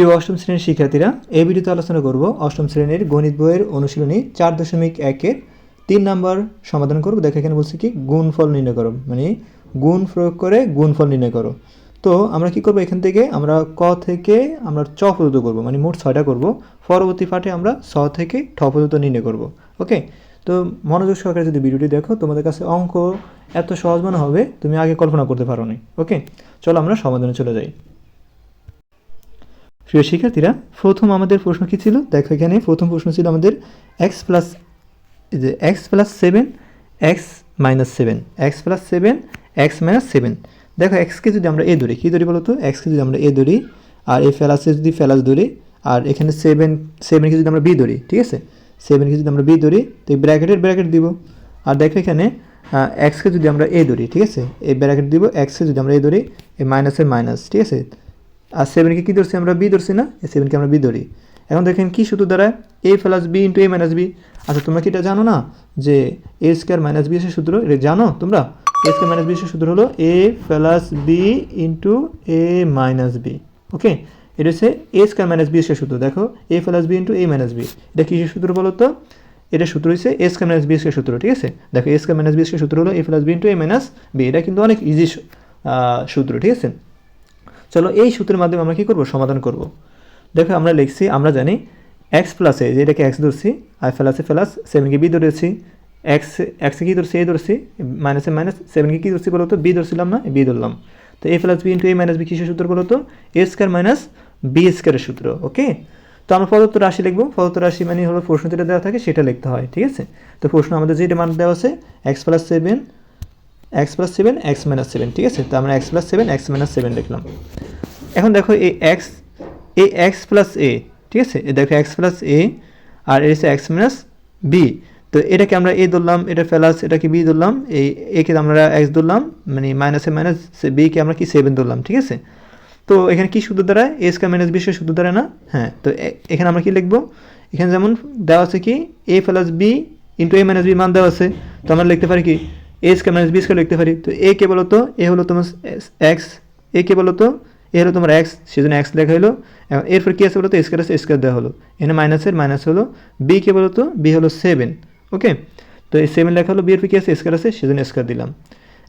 প্রিয় অষ্টম শ্রেণির শিক্ষার্থীরা, এই ভিডিওতে আলোচনা করব অষ্টম শ্রেণির গণিত বইয়ের অনুশীলনী চার দশমিক একের তিন নাম্বার সমাধান করব। দেখো, এখানে বলছে কি, গুণফল নির্ণয় করো। মানে গুণ প্রয়োগ করে গুণফল নির্ণয় করো। তো আমরা কি করব এখান থেকে? আমরা ক থেকে আমরা চ পর্যন্ত করব। মানে মোট ছয়টা করব। পরবর্তী পাঠে আমরা ছ থেকে ঠ পর্যন্ত নির্ণয় করব। ওকে? তো মনোযোগ সহকারে যদি ভিডিওটি দেখো, তোমাদের কাছে অঙ্ক এত সহজ মনে হবে, তুমি আগে কল্পনা করতে পারো নি ওকে? চলো আমরা সমাধানে চলে যাই। প্রিয় শিক্ষার্থীরা, প্রথম আমাদের প্রশ্ন কী ছিল? দেখো এখানে প্রথম প্রশ্ন ছিল আমাদের এক্স প্লাস যে X plus seven X minus seven X plus seven X minus seven দেখো এক্সকে যদি আমরা এ ধরি, কী ধরি বলো তো এক্সকে যদি আমরা এ ধরি, আর এ ফেলাসে যদি ফেলাস ধরি, আর এখানে সেভেন সেভেনকে যদি আমরা বি ধরি, ঠিক আছে? সেভেনকে যদি আমরা বি ধরি, তো এই ব্র্যাকেটের ব্র্যাকেট দিব। আর দেখো এখানে এক্সকে যদি আমরা এ ধরি, ঠিক আছে? এই ব্র্যাকেট দিব এক্সকে যদি আমরা এ ধরি, এই মাইনাসের মাইনাস ঠিক আছে? আর সেভেনকে কী ধরছি আমরা বি ধরছি না? এই সেভেনকে আমরা বি ধরি। এখন দেখেন কী সূত্র দ্বারা A plus B into A minus B আচ্ছা তোমরা কি এটা জানো না? যে এ স্কোয়ার মাইনাস বি এর সূত্র, এটা জানো তোমরা? এ স্কোয়ার মাইনাস বি এর সূত্র হলো A plus B into A minus B okay এটা হচ্ছে এ স্কোয়ার মাইনাস বি এর সূত্র। দেখো A plus B into A minus B এটা কিসের সূত্র বলো তো? এটা সূত্র হচ্ছে এ স্কোয়ার মাইনাস বি এর সূত্র, ঠিক আছে? দেখো এ স্কোয়ার মাইনাস বি এর সূত্র হলো A plus B into A minus B এটা কিন্তু অনেক ইজি সূত্র, ঠিক আছে? চলো এই সূত্রের মাধ্যমে আমরা কী করব? সমাধান করব। দেখো আমরা লিখছি, আমরা জানি এক্স প্লাসে যে এটাকে এক্স ধরছি আর ফেলাসে ফেলাস সেভেনকে বি ধরেছি এক্স এক্সে কী ধরছি? এ ধরছি মাইনাসে মাইনাস সেভেনকে কী ধরছি বলো তো? বি ধরছিলাম না বি ধরলাম। তো A plus B into A minus B কিসের সূত্র বলো তো? এ স্কোয়ার মাইনাস বি স্কোয়ারের সূত্র ওকে তো আমরা প্রদত্ত রাশি লিখব। প্রদত্ত রাশি মানে হলো প্রশ্ন যেটা দেওয়া থাকে সেটা লিখতে হয়, ঠিক আছে? তো প্রশ্ন আমাদের যেটা মান দেওয়া আছে X plus seven X plus seven X minus seven ঠিক আছে? তো আমরা X plus seven X minus seven লিখলাম এখন দেখো এই এক্স এই এক্স প্লাস এ ঠিক আছে? এই দেখো এক্স প্লাস এ আর হচ্ছে এক্স মাইনাস বি তো এটাকে আমরা এ ধরলাম, এটা প্লাস এটাকে বি ধরলাম, এই একে আমরা এক্স ধরলাম মানে মাইনাসে মাইনাস বিকে আমরা কি সেভেন ধরলাম, ঠিক আছে? তো এখানে কি সূত্র দ্বারা এ স্কোয়ার মাইনাস বি সূত্র দ্বারা না? হ্যাঁ তো এখানে আমরা কি লিখব? এখানে যেমন দেওয়া আছে কি A plus B into A minus B মান দেওয়া আছে। তো আমরা লিখতে পারি কি A square minus B square লিখতে পারি। তো এ কে বলো তো? এ হলো তোমার এক্স এ কে বলো তো? এ হলো তোমার এক্স সেজন্য এক্স লেখা হলো। এখন এরপর কী আছে বলো তো? স্কোয়ার আছে স্কোয়ার দেওয়া হলো। এখানে মাইনাসের মাইনাস হলো। বি কে বলো তো? বি হলো সেভেন ওকে তো এই সেভেন লেখা হলো বি এর কী আছে? স্কোয়ার আছে, সেজন্য স্কোয়ার দিলাম।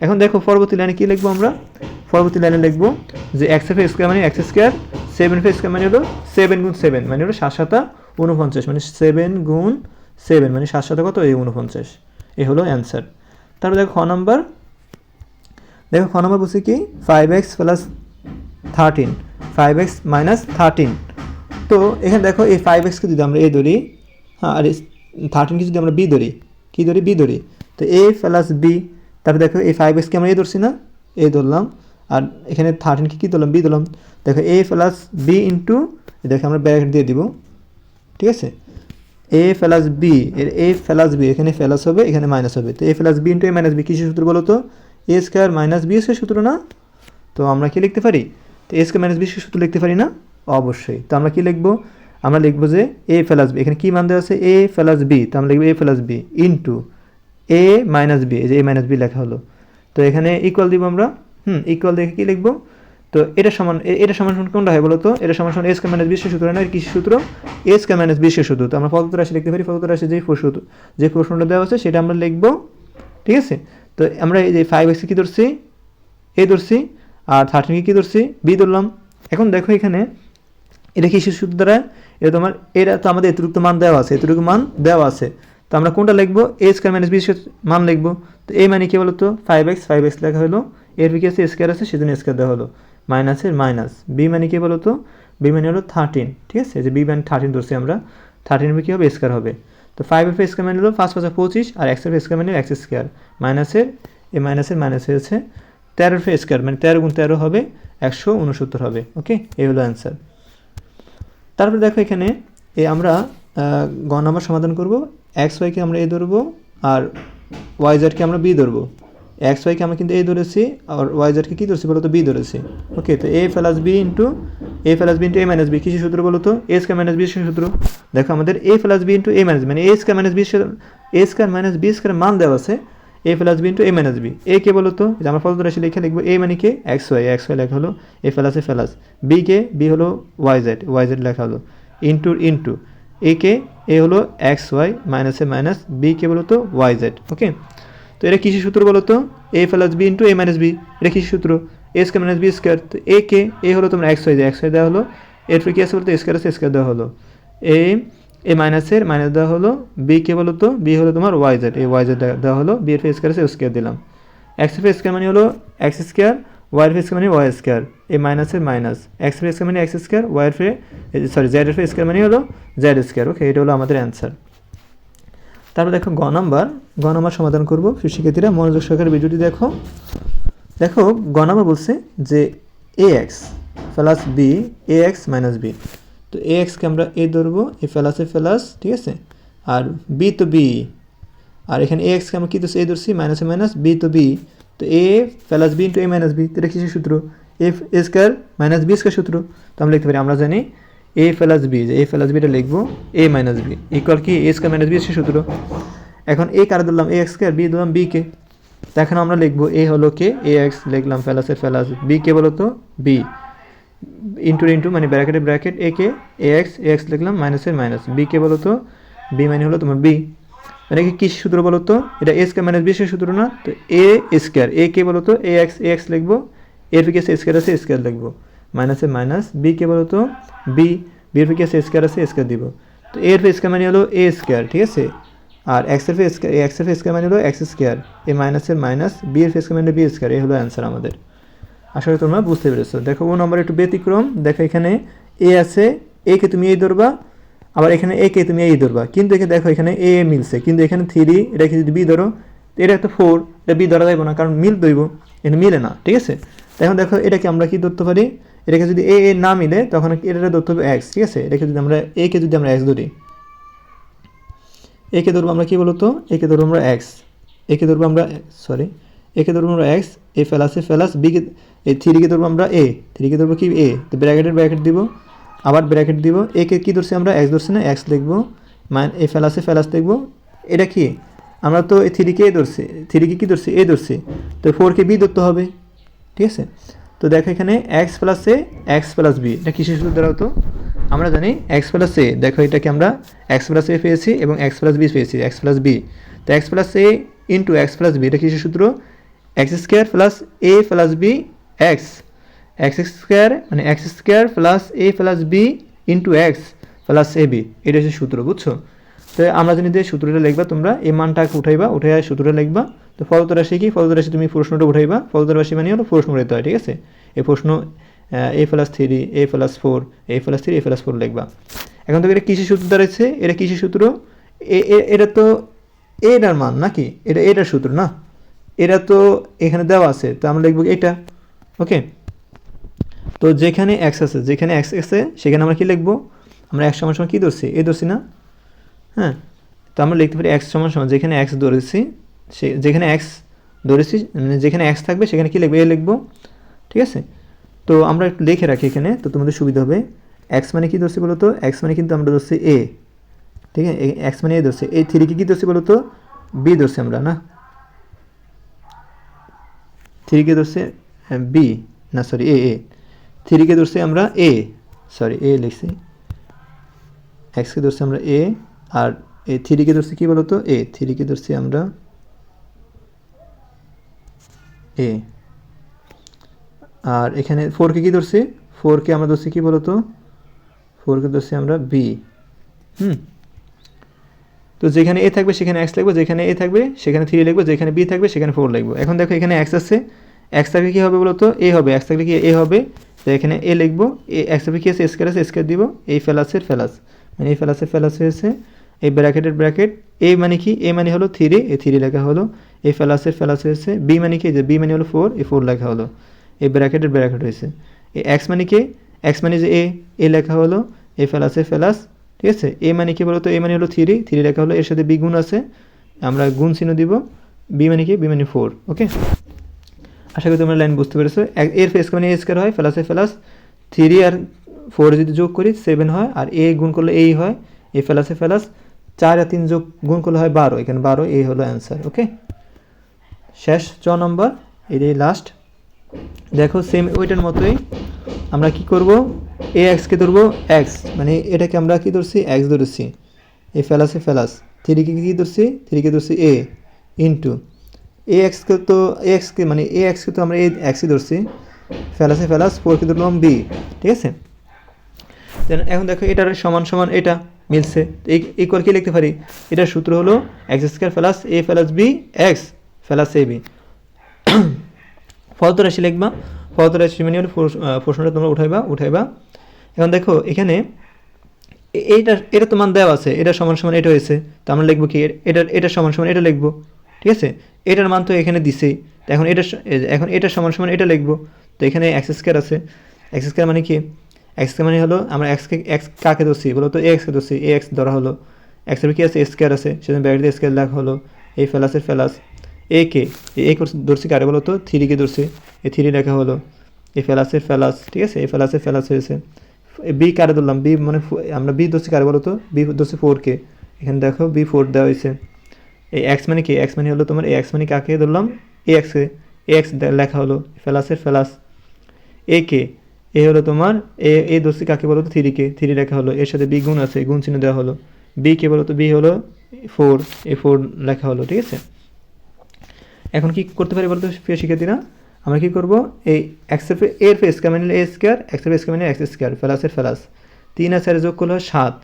এখন দেখো, পরবর্তী লাইনে কী লিখব আমরা? পরবর্তী লাইনে লিখব যে এক্স এফ স্কোয়ার মানে এক্স স্কোয়ার সেভেন এফ স্কোয়ার মানে হলো সেভেন গুণ সেভেন মানে হলো সাত সাতা উনপঞ্চাশ মানে সেভেন গুণ সেভেন মানে সাত সাতা কত? এই উনপঞ্চাশ এই হলো অ্যান্সার তারপর দেখো খ নাম্বার। দেখো খ নাম্বার বলছি কি? Five X plus thirteen five X minus thirteen তো এখানে দেখো এই ফাইভ এক্সকে যদি আমরা এ ধরি হ্যাঁ আর থার্টিনকে যদি আমরা বি ধরি, কী ধরি? বি ধরি। তো এ প্লাস বি তারপরে দেখো এই ফাইভ এক্সকে আমরা এ ধরছি না? এ ধরলাম। আর এখানে থার্টিনকে কী ধরলাম? বি ধরলাম। দেখো এ প্লাস বি ইন্টু দেখো আমরা ব্র্যাকেট দিয়ে দিব। ঠিক আছে? এ প্লাস বি এর এ প্লাস বি এখানে প্লাস হবে, এখানে মাইনাস হবে। তো A plus B into A minus B কিসের সূত্র বলো তো A square minus B square সূত্র না? তো আমরা কি লিখতে পারি? তো এ স্কোয়ার মাইনাস বি সূত্র লিখতে পারি না? অবশ্যই। তো আমরা কি লিখব? আমরা লিখব যে এ প্লাস বি এখানে কী মান দেওয়া আছে? এ প্লাস বি তো আমরা লিখব A plus B into A minus B এই যে এ মাইনাস বি লেখা হলো। তো এখানে ইকুয়াল দিব আমরা। হুম ইকুয়াল দেখে কী লিখব? তো এটা সমান এটা সমান সমান কোনটা হয় বলো তো এটা সমান সমান এ স্কোয়ার মাইনাস বিশের সূত্র না কৃষি সূত্র? এস স্কোয়ার মাইনাস বিশের সূত্র। তো আমরা পদত্ব রাশি লিখতে পারি পদত্ব রাশি যে প্রশ্ন যে প্রশ্নটা দেওয়া আছে, সেটা আমরা লিখব, ঠিক আছে? তো আমরা এই যে ফাইভ এক্স কী ধরছি? এ ধরছি, আর থার্টিনকে কী ধরছি? বি ধরলাম। এখন দেখো এখানে, এটা কৃষি সূত্র দ্বারা, এটা তোমার, এটা তো আমাদের এতটুকু মান দেওয়া আছে, এতটুকু মান দেওয়া আছে। তো আমরা কোনটা লিখব? এ স্কোয়ার মাইনাস বি মান লিখব। তো এ মানে কি বলতো? ফাইভ এক্স ফাইভ এক্স লেখা হলো। এর কি আছে স্কোয়ার আছে, সেজন্য স্কোয়ার দেওয়া হলো। মাইনাসের মাইনাস। বি মানে কি বলো তো বি মানে হলো থার্টিন ঠিক আছে? যে বি মানে থার্টিন ধরছি আমরা। থার্টিন কী হবে? স্কোয়ার হবে। তো ফাইভ এফ স্কোয়ার মানে হলো পাঁচ পাঁচা পঁচিশ আর এক্স এফ স্কোয়ার মানে এক্স স্কোয়ার মাইনাসের এই মাইনাসের মাইনাস হয়েছে তেরো এফ স্কোয়ার মানে তেরো গুণ তেরো হবে একশো উনসত্তর হবে ওকে এই হলো অ্যান্সার তারপরে দেখো এখানে এই আমরা গ নাম্বার সমাধান করব। এক্স ওয়াইকে আমরা এ ধরবো আর ওয়াই জেডকে আমরা বি ধরবো। এক্স ওয়াইকে আমরা কিন্তু এ ধরেছি আর ওয়াই জেডকে কী ধরেছি বলো তো বি ধরেছি। ওকে তো A plus B into A plus B into A minus B কিসের সূত্র বলতো? এ স্কোয়ার মাইনাস বি সূত্র। দেখো আমাদের A plus B into A minus মানে A square minus B A square minus B square মান দেওয়া আছে A plus B into A minus B A কে বলতো? যে আমরা ফলত রাশি লিখে লিখব এ মানে কে? এক্স ওয়াই এক্স ওয়াই লেখা হলো A plus A plus B K B হলো ওয়াই জেড ওয়াই জেড লেখা হলো ইন্টু ইন্টু এ কে এ হলো X Y minus A minus B কে বলতো ওয়াই জেড ওকে তো এটা কিসের সূত্র বলো তো? A plus B into A minus B এটা কিসের সূত্র? A square minus B square তো এ কে? এ হলো তোমার এক্স ওয়াই এক্স ওয়াই দেওয়া হলো। এরপরে কি আছে বলতো স্কোয়ার আছে স্কোয়ার দেওয়া হলো। এ এ মাইনাসের মাইনাস দেওয়া হলো। বি কে বলো তো? বি হলো তোমার ওয়াই জেড এই ওয়াই জেড দেওয়া হলো। বি এর স্কোয়ার আছে স্কোয়ার দিলাম। এক্সের স্কোয়ার মানে হলো এক্স স্কোয়ার ওয়াই এর স্কোয়ার মানে ওয়াই স্কোয়ার এ মাইনাসের মাইনাস এক্সের স্কোয়ার মানে এক্স স্কোয়ার ওয়াই এর সরি জেড এর স্কোয়ার মানে হলো জেড স্কোয়ার ওকে এটা হলো আমাদের অ্যান্সার তারপর দেখো গ নাম্বার গ নাম্বার সমাধান করব। শিক্ষার্থীরা মনোযোগ সহকারে ভিডিওটি দেখো। দেখো, গ নাম্বার বলছে যে A X plus B A X minus B তো এ এক্সকে আমরা এ ধরবো এ প্লাসে প্লাস ঠিক আছে? আর বি তো বি আর এখানে এ এক্সকে আমরা কী ধরছি? এ ধরছি মাইনাস মাইনাসে মাইনাস বি তো বি তো A plus B into A minus B এটা কিসের সূত্র? F A square minus B square সূত্র। তো আমরা লিখতে পারি, আমরা জানি এ প্লাস বি যে এ প্লাস বিটা লিখব এ মাইনাস বি ইকুয়াল কি? এ স্কোয়ার মাইনাস বি সে সূত্র। এখন এ কারে ধরলাম? এ এক্স স্কোয়ার বি ধরলাম বি কে এখন আমরা লিখব এ হলো কে এ এক্স লিখলাম ফেলাসের ফেলাস বি কে বলো তো? বি ইন্টু ইন্টু মানে ব্র্যাকেটে ব্র্যাকেট এ কে এ এক্স এ এক্স লিখলাম মাইনাসের মাইনাস বি কে বলো তো? বি মানে হলো তোমার বি মানে কি কিস সূত্র বলো তো? এটা এ স্কোয়ার মাইনাস বি সে সূত্র না। তো এ স্কোয়ার এ কে বলো তো? এ এক্স এ এক্স লিখব। এর ফিকে স্কোয়ার আছে স্কোয়ার লিখব। মাইনাসে মাইনাস বি কে বলো তো? বি বি এর ফিকে স্কোয়ার আছে স্কোয়ার দিব। তো এর ফে স্কোয়ার মানে হলো এ স্কোয়ার ঠিক আছে? আর এক্সের ফে স্কোয়ার এক্সের ফে স্কোয়ার মানে হলো এক্স স্কোয়ার এ মাইনাসের মাইনাস বি এর ফে স্কোয়ার মানে বি স্কোয়ার এই হলো অ্যান্সার আমাদের। আশা করি তোমরা বুঝতে পেরেছ। দেখো, ও নম্বর একটু ব্যতিক্রম। দেখো, এখানে এ আছে এ কে তুমি এই ধরবা। আবার এখানে এ কে তুমি এই ধরবা। কিন্তু এখানে দেখো, এখানে এ মিলছে। কিন্তু এখানে থ্রি এটাকে যদি বি ধরো এটা একটা ফোর এটা বি ধরা যাইব না, কারণ মিল দইব। এটা মিলে না, ঠিক আছে? এখন দেখো, এটাকে আমরা কি ধরতে পারি? এটাকে যদি এ এ না মিলে তখন এটা ধরতে হবে এক্স ঠিক আছে? এটাকে যদি আমরা এ কে যদি আমরা এক্স ধরি একে ধরবো আমরা কি বলতো? একে ধরবো আমরা এক্স একে ধরবো আমরা সরি একে ধরবো আমরা এক্স এ ফেলাসে ফেলাস বিকে এই থ্রিকে ধরবো আমরা এ থ্রিকে ধরবো কি এ তো ব্র্যাকেটের ব্র্যাকেট দিব, আবার ব্র্যাকেট দিব একে কী ধরছি আমরা? এক্স ধরছি না এক্স লিখব মাইন এ ফেলাসে ফেলাস লিখব, এটা কি? আমরা তো এই থ্রিকে এ ধরছি থ্রিকে কী ধরছি? এ ধরছি, তো ফোরকে বি ধরতে হবে, ঠিক আছে? তো দেখো এখানে X plus A X plus B এটা কিসের সূত্র দ্বারা হতো? আমরা জানি এক্স প্লাস এ দেখো এটাকে আমরা এক্স প্লাস এ পেয়েছি এবং এক্স প্লাস বি পেয়েছি এক্স প্লাস বি তো X plus A into X plus B এটা কিসের সূত্র? X square plus A plus B X X square মানে X square plus A plus B into X plus A B এটা হচ্ছে সূত্র, বুঝছ? তো আমরা জানি যে সূত্রটা লিখবা, তোমরা এই মানটাকে উঠাইবা, উঠাইয়া সূত্রটা লিখবা। তো ফলত রাশি কি? ফলত রাশি তুমি প্রশ্নটা উঠাইবা। ফলত রাশি মানে হলো প্রশ্ন উঠাইতে হয়, ঠিক আছে? এই প্রশ্ন A plus three A plus four A plus three A plus four লিখবা। এখন তো এটা কিসের সূত্র দাঁড়াচ্ছে এটা কিসের সূত্র? এটা তো এটার মান নাকি? এটা এটার সূত্র না? এটা তো এখানে দেওয়া আছে, তো আমরা লিখব এটা? ওকে? তো যেখানে এক্স আছে, যেখানে এক্স আছে, সেখানে আমরা কি লিখব? আমরা এক সমান সময় কী ধরছি? এ ধরছি না? হ্যাঁ তো আমরা লিখতে পারি এক্স সমান সমান, যেখানে এক্স ধরেছি, সে, যেখানে এক্স ধরেছি মানে যেখানে এক্স থাকবে, সেখানে কী লিখব? এ লিখব, ঠিক আছে? তো আমরা একটু লিখে রাখি এখানে, তো তোমাদের সুবিধা হবে। এক্স মানে কী ধরছি বলো তো এক্স মানে কিন্তু আমরা ধরছি এ ঠিক আছে? এক্স মানে এ ধরছি, এই থ্রিকে কী ধরছি বলো তো বি ধরছি আমরা, না? থ্রিকে ধরছে বি না সরি এ এ থ্রিকে ধরছি আমরা এ সরি এ লিখছি। এক্সকে ধরছি আমরা এ আর এ থ্রিকে ধরছি কী বলতো? এ থ্রিকে ধরছি আমরা এ। আর এখানে ফোরকে কী ধরছি? ফোরকে আমরা ধরছি কী বলতো? ফোরকে ধরছি আমরা বি হুম। তো যেখানে এ থাকবে, সেখানে এক্স লিখব, যেখানে এ থাকবে, সেখানে থ্রি লিখব, যেখানে বি থাকবে, সেখানে ফোর লিখব। এখন দেখো এখানে এক্স আছে। এক্স থাকলে কী হবে বলতো? এ হবে। এক্স থাকলে কি এ হবে? তো এখানে এ লিখব। এ এক্স থাকলে কী আছে? স্কোয়ার আছে স্কোয়ার দিব। এই ফেলাসের ফেলাস মানে এই ফেলাসের ফেলাস হয়েছে। এই ব্র্যাকেটের ব্র্যাকেট এ মানে কি? এ মানে হলো থ্রি এ থ্রি লেখা হলো। এই ফেলাসের ফেলাস হয়েছে বি মানে কি? যে বি মানে হলো ফোর এ ফোর লেখা হলো। এই ব্র্যাকেটের ব্র্যাকেট হয়েছে। এই এক্স মানে কি? এক্স মানে যে এ এ লেখা হলো। এই ফেলাসের ফেলাস ঠিক আছে? এ মানে কি বলতো? এ মানে হলো থ্রি থ্রি লেখা হলো। এর সাথে বি গুণ আছে। আমরা গুণ চিহ্ন দিব। বি মানে কি? বি মানে ফোর ওকে আশা করি তোমরা লাইন বুঝতে পেরেছ। এর ফেস মানে এ স্কোয়ার হয় ফেলাসে ফেলাস থ্রি আর ফোর যদি যোগ করি সেভেন হয়। আর এ গুণ করলে এই হয়। এ ফেলাসে ফেলাস চার তিন যোগ গুণ করলে হয় বারো, এখানে বারো, এই হলো অ্যান্সার ওকে শেষ চ নম্বর, এটাই লাস্ট দেখো সেম ওইটার মতোই আমরা কি করব? এ এক্সকে ধরবো? এক্স মানে এটাকে আমরা কি ধরছি? এক্স ধরেছি। এ ফেলাসে ফেলাস থ্রিকে কী ধরছি? থ্রিকে ধরছি এ ইন্টু এ এক্সকে তো এ এক্সকে মানে এ এক্সকে তো আমরা এ এক্সই ধরছি। ফেলাসে ফেলাস ফোরকে ধরলাম বি ঠিক আছে? এখন দেখো, এটার সমান সমান এটা। মিলছে। এই ইকুয়াল কি লিখতে পারি? এটার সূত্র হলো X square plus A plus B X plus A B ফলত রাশি লিখবা। ফলত রাশি মানে হলো প্রশ্নটা তোমরা উঠাইবা উঠাইবা। এখন দেখো, এখানে এইটা এটা তো মান দেওয়া আছে, এটা সমান সমান এটা হয়েছে। তো আমরা লিখব কি? এটা এটা সমান সমান এটা লিখব। ঠিক আছে? এটার মান তো এখানে দিছেই। তো এখন এটা এখন এটা সমান সমান এটা লিখব। তো এখানে এক্স স্কোয়ার আছে। এক্স স্কোয়ার মানে কি? এক্স মানে হলো আমরা এক্সকে এক্স কাকে ধরছি? বলো তো এ এক্সকে ধরছি। এ এক্স ধরা হলো। এক্সের কি আছে? স্কোয়ার আছে। সেজন্য ব্যাকেটে স্কোয়ার লেখা হলো। এই ফেলাসের ফেলাস এ কে? এ ধরছি কারে বলো তো? থ্রিকে ধরছি। এই থ্রি লেখা হলো। এই ফেলাসের ফেলাস ঠিক আছে? এই ফেলাসের ফেলাস হয়েছে। বি কারে ধরলাম? বি মানে আমরা বি ধরছি কারে বলো তো? বি ধরছি ফোর কে। এখানে দেখো বি ফোর দেওয়া হয়েছে। এই এক্স মানে কি? এক্স মানে হলো তোমার এই এক্স মানে কাকে ধরলাম? এ এক্সকে এ এক্স লেখা হলো। ফেলাসের ফেলাস এ কে? এ হলো তোমার, এ এ দোষী কাকে বলো তো? থ্রি কে থ্রি লেখা হলো, এর সাথে বি গুণ আছে, গুণ চিহ্ন দেওয়া হলো। বি কে বলো তো? বি হলো ফোর, এ ফোর লেখা হলো, ঠিক আছে? এখন কি করতে পারি বলতো প্রিয় শিক্ষার্থীরা? আমরা কি করব? এই এক্সের এর ফে স্কোয়ার মানে এ স্কোয়ার এক্সের স্কোয়ার মানে এক্স স্কোয়ার ফেলাসের ফেলাস তিন আর চারে যোগ করলে হয় সাত।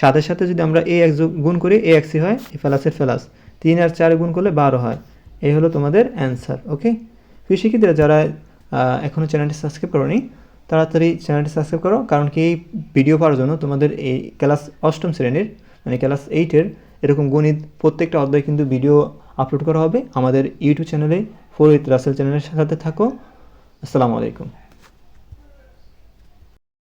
সাতের সাথে যদি আমরা এ এক্স যোগ গুণ করি এ এক্সই হয়, এই ফেলাসের ফেলাস তিন আর চারে গুণ করলে বারো হয়। এই হলো তোমাদের অ্যান্সার ওকে প্রিয় শিক্ষার্থীরা, যারা এখনও চ্যানেলটি সাবস্ক্রাইব করোনি তাড়াতাড়ি চ্যানেলটি সাবস্ক্রাইব করো, কারণ কি এই ভিডিও পাওয়ার জন্য তোমাদের এই ক্লাস অষ্টম শ্রেণির মানে ক্লাস এইটের এরকম গণিত প্রত্যেকটা অধ্যায় কিন্তু ভিডিও আপলোড করা হবে আমাদের ইউটিউব চ্যানেলে ফোর উইথ রাসেল চ্যানেলের সাথে থাকো। আসসালামু আলাইকুম।